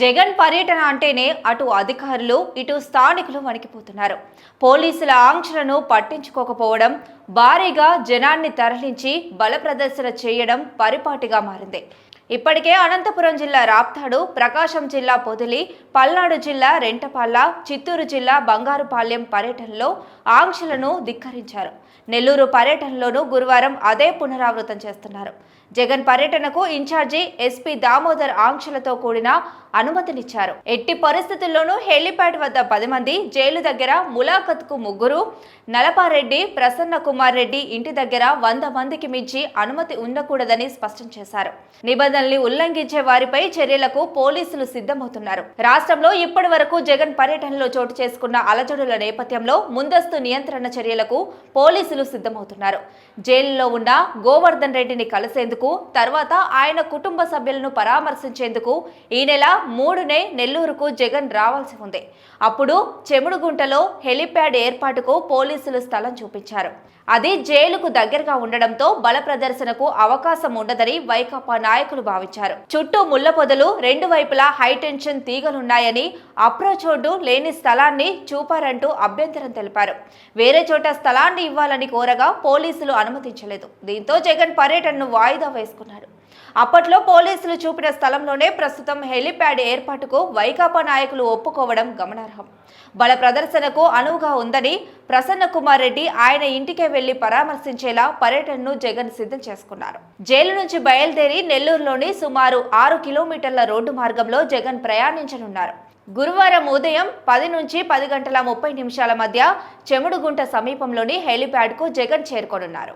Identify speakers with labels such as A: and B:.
A: జగన్ పర్యటన అంటేనే అటు అధికారులు ఇటు స్థానికులు వణికిపోతున్నారు. పోలీసుల ఆంక్షలను పట్టించుకోకపోవడం భారీగా జనాన్ని తరలించి బల ప్రదర్శన చేయడం పరిపాటిగా మారింది. ఇప్పటికే అనంతపురం జిల్లా రాప్తాడు ప్రకాశం జిల్లా పొదిలి పల్నాడు జిల్లా రెంటపాల్ల చిత్తూరు జిల్లా బంగారుపాలెం పర్యటనలో ఆంక్షలను ధిక్కరించారు. నెల్లూరు పర్యటనలోనూ గురువారం అదే పునరావృతం చేస్తున్నారు. జగన్ పర్యటనకు ఇన్ఛార్జి ఎస్పీ దామోదర్ ఆంక్షలతో కూడిన అనుమతినిచ్చారు. ఎట్టి పరిస్థితుల్లోనూ హెలిప్యాడ్ వద్ద పది మంది జైలు దగ్గర ములాఖత్కు ముగ్గురు నలపారెడ్డి ప్రసన్న కుమార్ రెడ్డి ఇంటి దగ్గర వంద మందికి మించి అనుమతి ఉండకూడదని స్పష్టం చేశారు. నిబంధనల్ని ఉల్లంఘించే వారిపై చర్యలకు పోలీసులు సిద్ధమవుతున్నారు. రాష్ట్రంలో ఇప్పటి వరకు జగన్ పర్యటనలో చోటు చేసుకున్న అలజడుల నేపథ్యంలో ముందస్తు నియంత్రణ చర్యలకు పోలీసులు సిద్ధమవుతున్నారు. జైలులో ఉన్న గోవర్ధన్ రెడ్డిని కలిసేందుకు తర్వాత ఆయన కుటుంబ సభ్యులను పరామర్శించేందుకు ఈ నెల మూడునే నెల్లూరుకు జగన్ రావాల్సి ఉంది. అప్పుడు చెముడుగుంటలో హెలిప్యాడ్ ఏర్పాటుకు పోలీసులు స్థలం చూపించారు. అది జైలుకు దగ్గరగా ఉండడంతో బల ప్రదర్శనకు అవకాశం ఉండదని వైకాపా నాయకులు భావించారు. చుట్టూ ముళ్ళ పొదలు రెండు వైపులా హైటెన్షన్ తీగలున్నాయని అప్రోచోడ్డు లేని స్థలాన్ని చూపారంటూ అభ్యంతరం తెలిపారు. వేరే చోట స్థలాన్ని ఇవ్వాలని కోరగా పోలీసులు అనుమతించలేదు. దీంతో జగన్ పర్యటనను వాయిదా వేసుకున్నారు. అప్పట్లో పోలీసులు చూపిన స్థలంలోనే ప్రస్తుతం హెలిప్యాడ్ ఏర్పాటుకు వైకాపా నాయకులు ఒప్పుకోవడం గమనార్హం. బల ప్రదర్శనకు అనువుగా ఉందని ప్రసన్న కుమార్ రెడ్డి ఆయన ఇంటికే వెళ్ళి పరామర్శించేలా పర్యటనను జగన్ సిద్ధం చేసుకున్నారు. జైలు నుంచి బయలుదేరి నెల్లూరులోని సుమారు ఆరు కిలోమీటర్ల రోడ్డు మార్గంలో జగన్ ప్రయాణించనున్నారు. గురువారం ఉదయం పది నుంచి పది గంటల ముప్పై నిమిషాల మధ్య చెముడుగుంట సమీపంలోని హెలిప్యాడ్కు జగన్ చేరుకోనున్నారు.